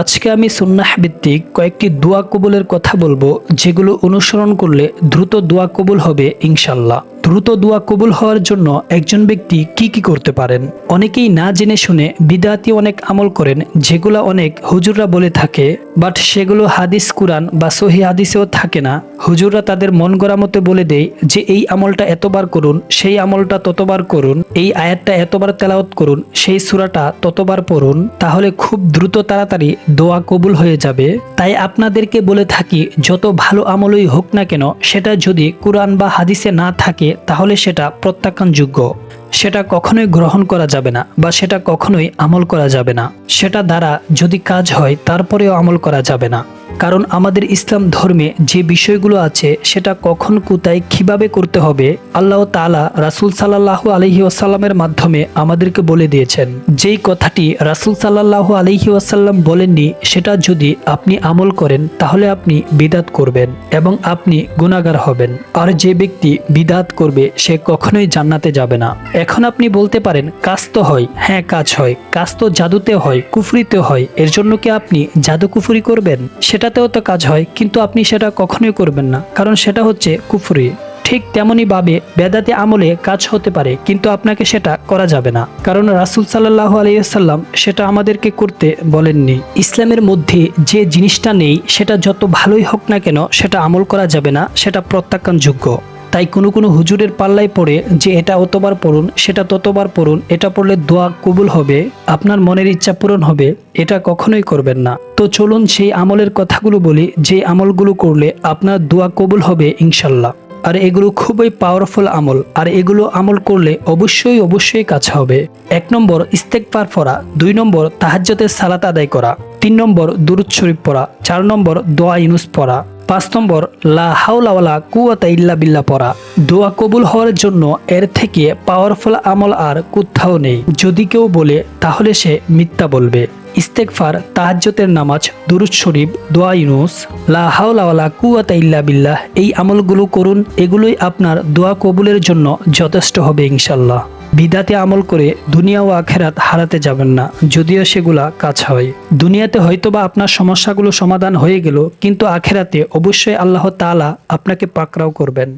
আজকে আমি সুন্নাহ ভিত্তিক কয়েকটি দোয়া কবুলের কথা বলব, যেগুলো অনুসরণ করলে দ্রুত দোয়া কবুল হবে ইনশাল্লাহ। দ্রুত দোয়া কবুল হওয়ার জন্য একজন ব্যক্তি কি কি করতে পারেন? অনেকেই না জেনে শুনে বিদাতি অনেক আমল করেন, যেগুলো অনেক হুজুররা বলে থাকে বাট সেগুলো হাদিস কুরআন বা সহি হাদিসেও থাকে না। হুজুররা তাদের মন গড়া মতো বলে দেয় যে, এই আমলটা এতবার করুন, সেই আমলটা ততবার করুন, এই আয়াতটা এতবার তেলাওয়াত করুন, সেই সূরাটা ততবার পড়ুন, তাহলে খুব দ্রুত তাড়াতাড়ি দোয়া কবুল হয়ে যাবে। তাই আপনাদেরকে বলে থাকি, যত ভালো আমলই হোক না কেন, সেটা যদি কোরআন বা হাদিসে না থাকে, তাহলে সেটা প্রত্যাখ্যানযোগ্য। সেটা কখনোই গ্রহণ করা যাবে না বা সেটা কখনোই আমল করা যাবে না। সেটা দ্বারা যদি কাজ হয়, তারপরেও আমল করা যাবে না। কারণ আমাদের ইসলাম ধর্মে যে বিষয়গুলো আছে সেটা কখন, কোথায়, কীভাবে করতে হবে, আল্লাহ তাআলা রাসূল সাল্লাল্লাহু আলহি ওয়াসাল্লামের মাধ্যমে আমাদেরকে বলে দিয়েছেন। যেই কথাটি রাসূল সাল্লাল্লাহু আলহি ওয়াসাল্লাম বলেননি, সেটা যদি আপনি আমল করেন, তাহলে আপনি বিদাত করবেন এবং আপনি গুণাগার হবেন। আর যে ব্যক্তি বিদাত করবে, সে কখনোই জান্নাতে যাবে না। এখন আপনি বলতে পারেন, কাজ তো হয়। হ্যাঁ কাজ হয়। কাজ তো জাদুতে হয়, কুফরিতে হয়। এর জন্য কি আপনি জাদু কুফরি করবেন? সেটাতেও তো কাজ হয়, কিন্তু আপনি সেটা কখনোই করবেন না, কারণ সেটা হচ্ছে কুফরি। ঠিক তেমনইভাবে বেদাতে আমলে কাজ হতে পারে, কিন্তু আপনাকে সেটা করা যাবে না। কারণ রাসুল সাল্লাহ আলাইসাল্লাম সেটা আমাদেরকে করতে বলেননি। ইসলামের মধ্যে যে জিনিসটা নেই, সেটা যত ভালোই হোক না কেন, সেটা আমল করা যাবে না, সেটা প্রত্যাখ্যানযোগ্য। তাই কোনো কোনো হুজুরের পাল্লায় পড়ে যে এটা অতবার পড়ুন, সেটা ততবার পড়ুন, এটা পড়লে দোয়া কবুল হবে, আপনার মনের ইচ্ছা পূরণ হবে, এটা কখনোই করবেন না। তো চলুন সেই আমলের কথাগুলো বলি, যে আমলগুলো করলে আপনার দোয়া কবুল হবে ইনশাল্লাহ। আর এগুলো খুবই পাওয়ারফুল আমল, আর এগুলো আমল করলে অবশ্যই অবশ্যই কাজ হবে। এক নম্বর ইস্তেকবার পড়া। দুই নম্বর তাহাজ্জতের সালাত আদায় করা। তিন নম্বর, দুরুদ শরীফ পড়া। চার নম্বর, দোয়া ইনুস পড়া। পাঁচ নম্বর, লা হাউলাওয়ালা কুয়াতা ইল্লা বিল্লা পড়া। দোয়া কবুল হওয়ার জন্য এর থেকে পাওয়ারফুল আমল আর কোথাও নেই। যদি কেউ বলে, তাহলে সে মিথ্যা বলবে। ইস্তেকফার তাহাজ্জতের নামাজ, দুরুদ শরীফ, দোয়া ইউনুস লা হাওলাওয়ালা কুয়াতা ইল্লা বিল্লাহ, এই আমলগুলো করুন। এগুলোই আপনার দোয়া কবুলের জন্য যথেষ্ট হবে ইনশাল্লাহ বিদাতে আমল করে দুনিয়া ও আখেরাত হারাতে যাবেন না, যদিও সেগুলা কাজ হয়। দুনিয়াতে হয়তোবা আপনার সমস্যাগুলো সমাধান হয়ে গেল, কিন্তু আখেরাতে অবশ্যই আল্লাহ তালা আপনাকে পাকরাও করবেন।